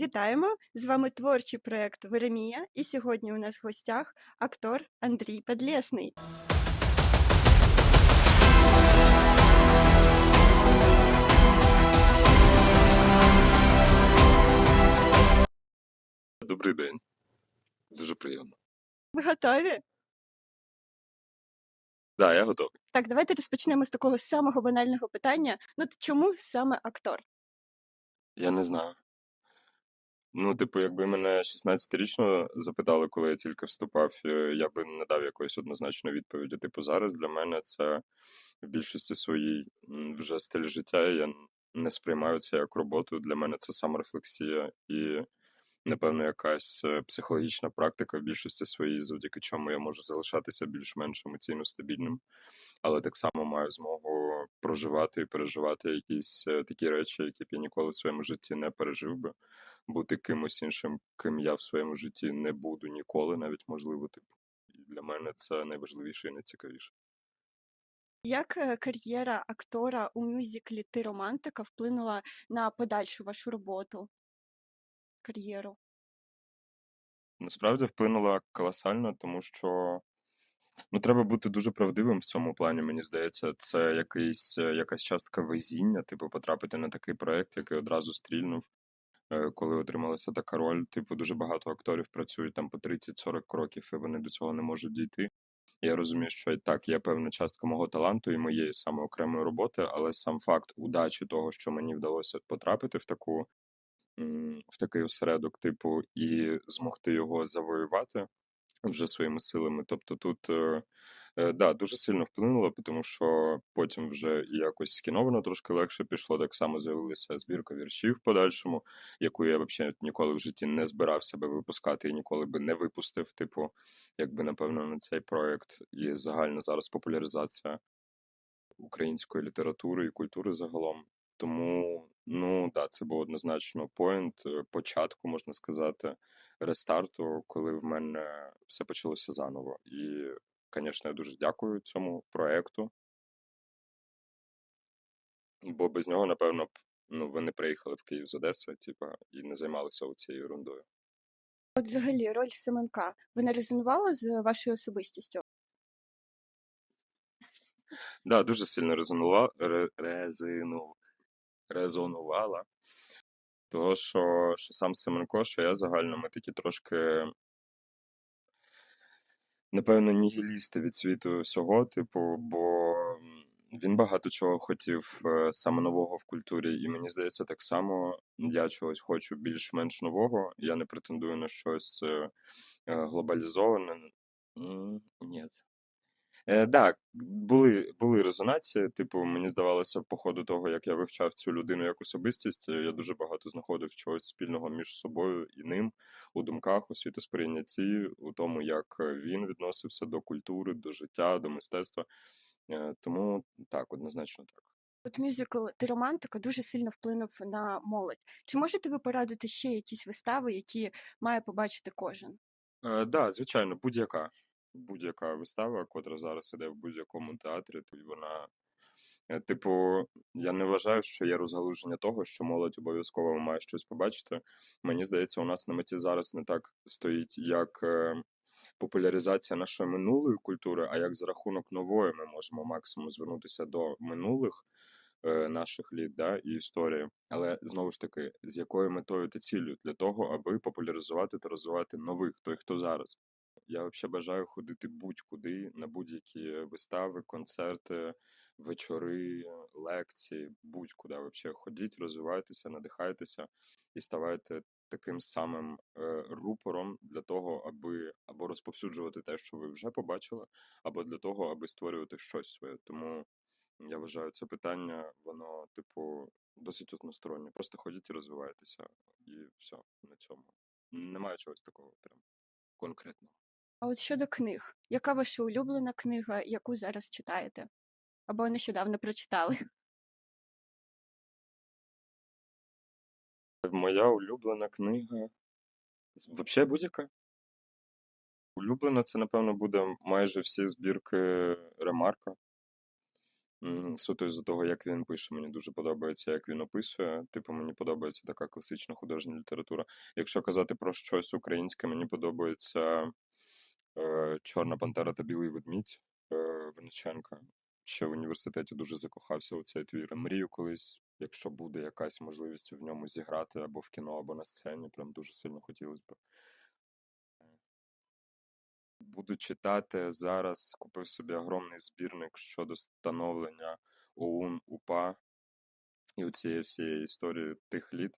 Вітаємо! З вами творчий проект Веремія, і сьогодні у нас в гостях актор Андрій Подлєсний. Добрий день. Дуже приємно. Ви готові? Да, я готовий. Так, давайте розпочнемо з такого самого банального питання. Ну, чому саме актор? Я не знаю. Ну, типу, якби мене 16-річного запитали, коли я тільки вступав, е, я би не дав якоїсь однозначної відповіді. Типу, зараз для мене це в більшості своїй вже стиль життя. Я не сприймаю це як роботу. Для мене це саморефлексія і, напевно, якась е, психологічна практика в більшості своїй, завдяки чому я можу залишатися більш-менш емоційно стабільним, але так само маю змогу проживати і переживати якісь е, такі речі, які б я ніколи в своєму житті не пережив би. Бути кимось іншим, ким я в своєму житті не буду ніколи, навіть можливо, типу. І для мене це найважливіше і найцікавіше. Як е, кар'єра актора у мюзиклі Ти романтика вплинула на подальшу вашу роботу, кар'єру? Насправді вплинула колосально, тому що ну, треба бути дуже правдивим в цьому плані. Мені здається, це якийсь, е, якась частка везіння, типу, потрапити на такий проект, який одразу стрільнув. Е, Коли отрималася така роль, типу, дуже багато акторів працюють там по 30-40 років, і вони до цього не можуть дійти. Я розумію, що так є певна частка мого таланту і моєї саме окремої роботи, але сам факт удачі того, що мені вдалося потрапити в таку в такий осередок, типу, і змогти його завоювати вже своїми силами. Тобто тут е, да, дуже сильно вплинуло, тому що потім вже якось з кіно воно трошки легше пішло. Так само з'явилася збірка віршів в подальшому, яку я взагалі ніколи в житті не збирався би випускати і ніколи би не випустив. Типу, якби напевно на цей проект і загальна зараз популяризація української літератури і культури загалом. Тому, ну да, це був однозначно поінт е, початку, можна сказати, рестарту, коли в мене все почалося заново. І, звісно, я дуже дякую цьому проекту, бо без нього, напевно, б ну, ви не приїхали в Київ з Одеси, типа, і не займалися цією ерундою. От взагалі роль Семенка, вона резонувала з вашою особистістю? Да, дуже сильно резонувала, ре, резину, резонувала. Того, що, що сам Семенко, що я загально, ми такі трошки, напевно, нігіліста від світу всього, типу, бо він багато чого хотів е, саме нового в культурі, і мені здається, так само я чогось хочу більш-менш нового. Я не претендую на щось е, е, глобалізоване. Ні. Е, да, були, були резонації. Типу, мені здавалося, по ходу того, як я вивчав цю людину як особистість, е, я дуже багато знаходив чогось спільного між собою і ним у думках, у світосприйнятті, у тому, як е, він відносився до культури, до життя, до мистецтва. Е, Тому так, однозначно так. От мюзикл Ти романтика дуже сильно вплинув на молодь. Чи можете ви порадити ще якісь вистави, які має побачити кожен? Е, да, звичайно, будь-яка. Будь-яка вистава, котра зараз іде в будь-якому театрі, то вона. е, Типу, я не вважаю, що є розгалуження того, що молодь обов'язково має щось побачити. Мені здається, у нас на меті зараз не так стоїть як е, популяризація нашої минулої культури, а як за рахунок нової ми можемо максимум звернутися до минулих е, наших літ да, і історії. Але знову ж таки, з якою метою та ціллю? Для того, аби популяризувати та розвивати нових, той, хто зараз. Я взагалі бажаю ходити будь-куди на будь-які вистави, концерти, вечори, лекції, будь-куди. Взагалі ходіть, розвивайтеся, надихайтеся і ставайте таким самим е, рупором для того, аби або розповсюджувати те, що ви вже побачили, або для того, аби створювати щось своє. Тому я вважаю це питання, воно, типу, досить одностороннє. Просто ходіть і розвивайтеся, і все на цьому. Немає чогось такого прям конкретного. А от щодо книг, яка ваша улюблена книга, яку зараз читаєте? Або нещодавно прочитали? Моя улюблена книга. Взагалі будь-яка. Улюблена це, напевно, буде майже всі збірки Ремарка. Суто із-за того, як він пише, мені дуже подобається, як він описує. Типу, мені подобається така класична художня література. Якщо казати про щось українське, мені подобається Чорна Пантера та Білий ведмідь е, Ще в університеті дуже закохався у цей твір. Мрію колись, якщо буде якась можливість в ньому зіграти або в кіно, або на сцені, прям дуже сильно хотілося б. Буду читати зараз. Купив собі огромний збірник щодо становлення ОУН УПА і у цієї всієї історії тих літ.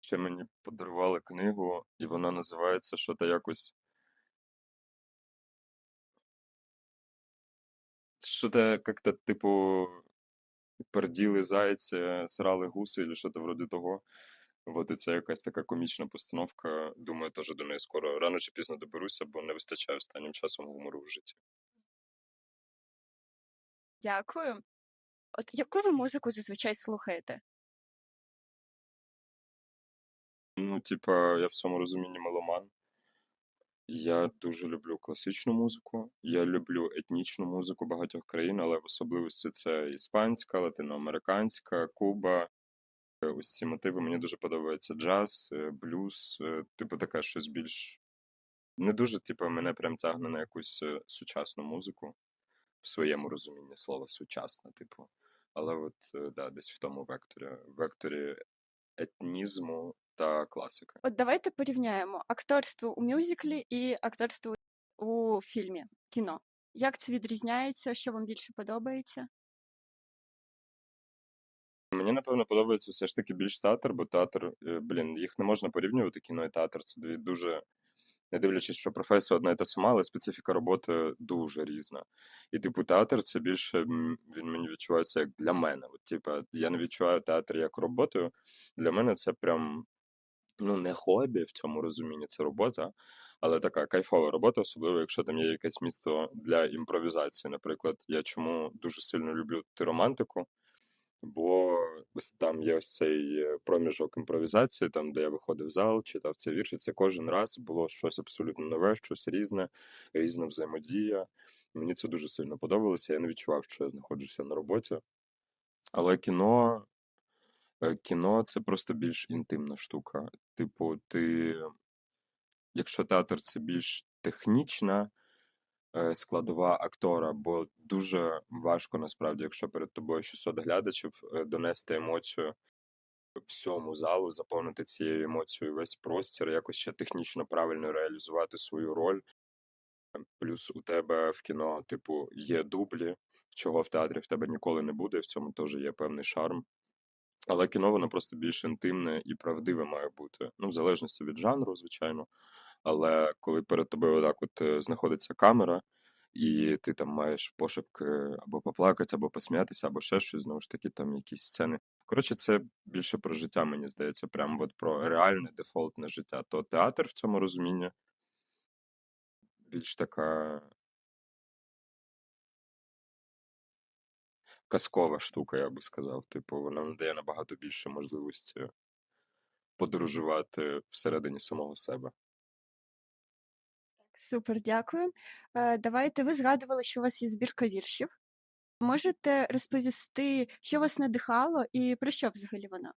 Ще мені подарували книгу, і вона називається що то якось. Що то як-то, типу, перділи зайці, срали гуси, чи що то вроде того. От і це якась така комічна постановка. Думаю, теж до неї скоро рано чи пізно доберуся, бо не вистачає останнім часом гумору в житті. Дякую. От яку ви музику зазвичай слухаєте? Ну, типа, я в цьому розумінні меломан. Я дуже люблю класичну музику. Я люблю етнічну музику багатьох країн, але в особливості це іспанська, латиноамериканська, Куба. Ось ці мотиви мені дуже подобається джаз, е, блюз, е, типу таке щось більш. Не дуже, типу, мене прям тягне на якусь е, сучасну музику в своєму розумінні слова сучасна, типу. Але от да, десь в тому векторі, векторі етнізму та класики. От давайте порівняємо акторство у мюзиклі і акторство у фільмі, кіно. Як це відрізняється? Що вам більше подобається? Мені, напевно, подобається все ж таки більш театр, бо театр, е, блін, їх не можна порівнювати, кіно і театр. Це дві дуже, не дивлячись, що професія одна і та сама, але специфіка роботи дуже різна. І, типу, театр це більше він мені відчувається як для мене. От, типу, я не відчуваю театр як роботою. Для мене це прям ну, не хобі в цьому розумінні, це робота, але така кайфова робота, особливо якщо там є якесь місто для імпровізації. Наприклад, я чому дуже сильно люблю романтику. Бо там є ось цей е, проміжок імпровізації, там, де я виходив в зал, читав цей вірш, і це кожен раз було щось абсолютно нове, щось різне, різна взаємодія. Мені це дуже сильно подобалося. Я не відчував, що я знаходжуся на роботі. Але кіно, кіно це просто більш інтимна штука. Типу, ти, якщо театр це більш технічна е, складова актора, бо дуже важко насправді, якщо перед тобою 600 глядачів, е, донести емоцію всьому залу, заповнити цією емоцією весь простір, якось ще технічно правильно реалізувати свою роль. Плюс у тебе в кіно, типу, є дублі, чого в театрі в тебе ніколи не буде. В цьому теж є певний шарм. Але кіно воно просто більш інтимне і правдиве має бути. Ну, в залежності від жанру, звичайно. Але коли перед тобою отак от е, знаходиться камера, і ти там маєш пошепки або поплакати, або посміятися, або ще щось, знову ж таки, там якісь сцени. Коротше, це більше про життя, мені здається, прямо от про реальне дефолтне життя. То театр в цьому розумінні більш така казкова штука, я би сказав. Типу, вона надає набагато більше можливості подорожувати всередині самого себе. Супер, дякую. Е, Давайте ви згадували, що у вас є збірка віршів. Можете розповісти, що вас надихало і про що взагалі вона?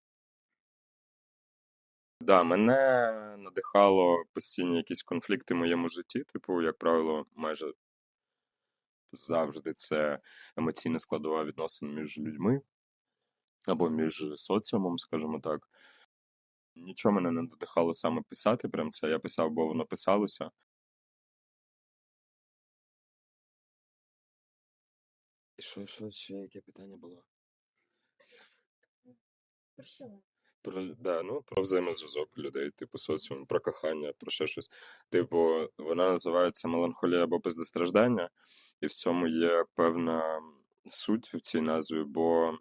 Да, мене надихало постійні якісь конфлікти в моєму житті. Типу, як правило, майже завжди це емоційна складова відносин між людьми або між соціумом, скажімо так. Нічого мене не надихало саме писати. Прям це я писав, бо воно писалося. І що, що, ще яке питання було? Про, да, ну, про взаємозв'язок людей, типу соціум, про кохання, про ще щось. Типу, вона називається меланхолія або бездостраждання, і в цьому є певна суть в цій назві, бо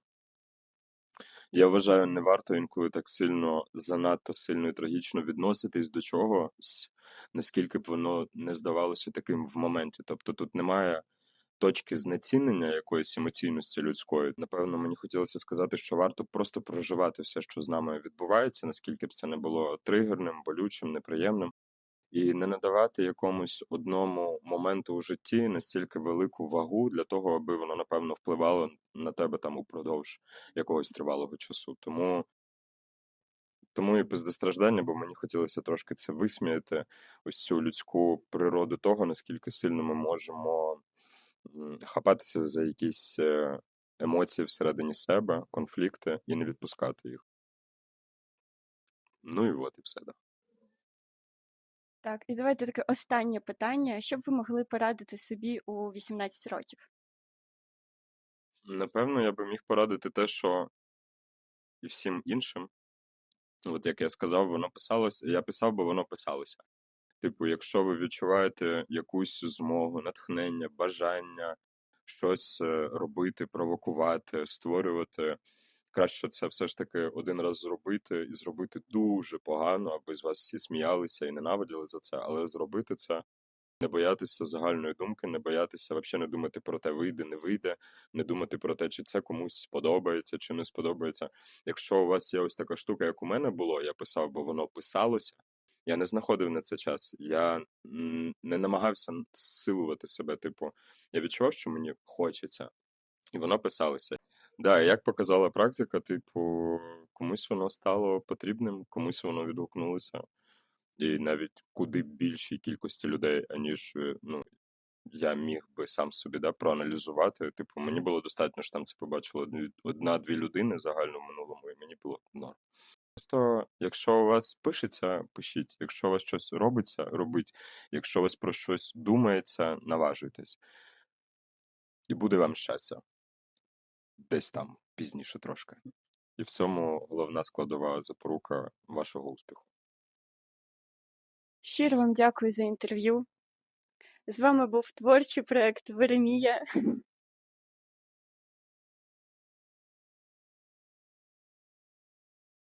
я вважаю, не варто інколи так сильно, занадто сильно і трагічно відноситись до чогось, наскільки б воно не здавалося таким в моменті. Тобто тут немає точки знецінення якоїсь емоційності людської. Напевно, мені хотілося сказати, що варто просто проживати все, що з нами відбувається, наскільки б це не було тригерним, болючим, неприємним. І не надавати якомусь одному моменту у житті настільки велику вагу для того, аби воно, напевно, впливало на тебе там упродовж якогось тривалого часу. Тому тому і пиздостраждання, бо мені хотілося трошки це висміяти, ось цю людську природу того, наскільки сильно ми можемо хапатися за якісь е, емоції всередині себе, конфлікти і не відпускати їх. Ну і от і все. Да. Так, і давайте таке останнє питання. Що б ви могли порадити собі у 18 років? Напевно, я би міг порадити те, що і всім іншим, от як я сказав, воно писалося, я писав, бо воно писалося. Типу, якщо ви відчуваєте якусь змогу, натхнення, бажання щось е, робити, провокувати, створювати, краще це все ж таки один раз зробити і зробити дуже погано, аби з вас всі сміялися і ненавиділи за це, але зробити це. Не боятися загальної думки, не боятися взагалі не думати про те, вийде, не вийде, не думати про те, чи це комусь сподобається, чи не сподобається. Якщо у вас є ось така штука, як у мене було, я писав, бо воно писалося. Я не знаходив на це час. Я не намагався зсилувати себе. Типу, я відчував, що мені хочеться, і воно писалося. Да, як показала практика, типу, комусь воно стало потрібним, комусь воно відгукнулося. І навіть куди більшій кількості людей, аніж е, ну, я міг би сам собі да, проаналізувати. Типу, мені було достатньо, що там це побачило одна-дві людини загально в минулому, і мені було норм. Просто, якщо у вас пишеться, пишіть. Якщо у вас щось робиться, робіть. Якщо у вас про щось думається, наважуйтесь. І буде вам щастя. Десь там, пізніше трошки. І в цьому головна складова запорука вашого успіху. Щиро вам дякую за інтерв'ю. З вами був творчий проект Веремія.